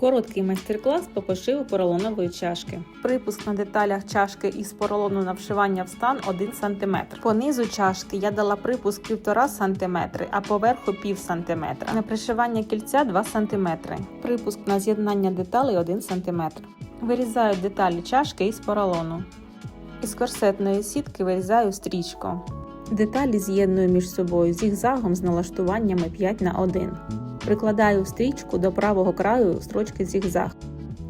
Короткий майстер-клас по пошиву поролонової чашки. Припуск на деталях чашки із поролону на вшивання в стан 1 см. По низу чашки я дала припуск 1,5 см, а поверху пів см. На пришивання кільця 2 см. Припуск на з'єднання деталей 1 см. Вирізаю деталі чашки із поролону. Із корсетної сітки вирізаю стрічку. Деталі з'єдную між собою зігзагом з налаштуваннями 5 на 1 Прикладаю стрічку до правого краю строчки зігзаг.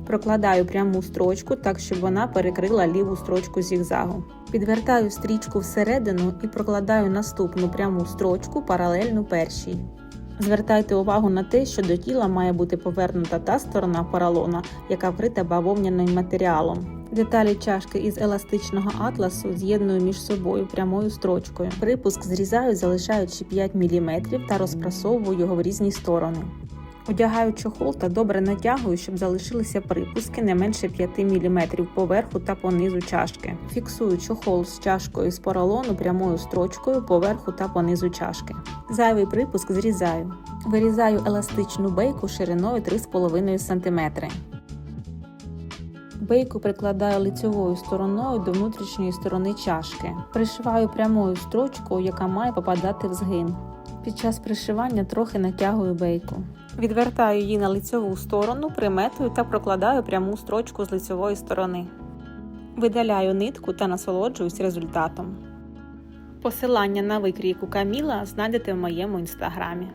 Прокладаю пряму строчку так, щоб вона перекрила ліву строчку зігзагу. Підвертаю стрічку всередину і прокладаю наступну пряму строчку паралельну першій. Звертайте увагу на те, що до тіла має бути повернута та сторона поролона, яка вкрита бавовняним матеріалом. Деталі чашки із еластичного атласу з'єдную між собою прямою строчкою. Припуск зрізаю, залишаючи 5 мм та розпрасовую його в різні сторони. Одягаю чохол та добре натягую, щоб залишилися припуски не менше 5 мм поверху та понизу чашки. Фіксую чохол з чашкою з поролону прямою строчкою поверху та понизу чашки. Зайвий припуск зрізаю. Вирізаю еластичну бейку шириною 3,5 см. Бейку прикладаю лицьовою стороною до внутрішньої сторони чашки. Пришиваю прямою строчкою, яка має попадати в згин. Під час пришивання трохи натягую бейку. Відвертаю її на лицьову сторону, приметую та прокладаю пряму строчку з лицьової сторони. Видаляю нитку та насолоджуюсь результатом. Посилання на викрійку Каміла знайдете в моєму інстаграмі.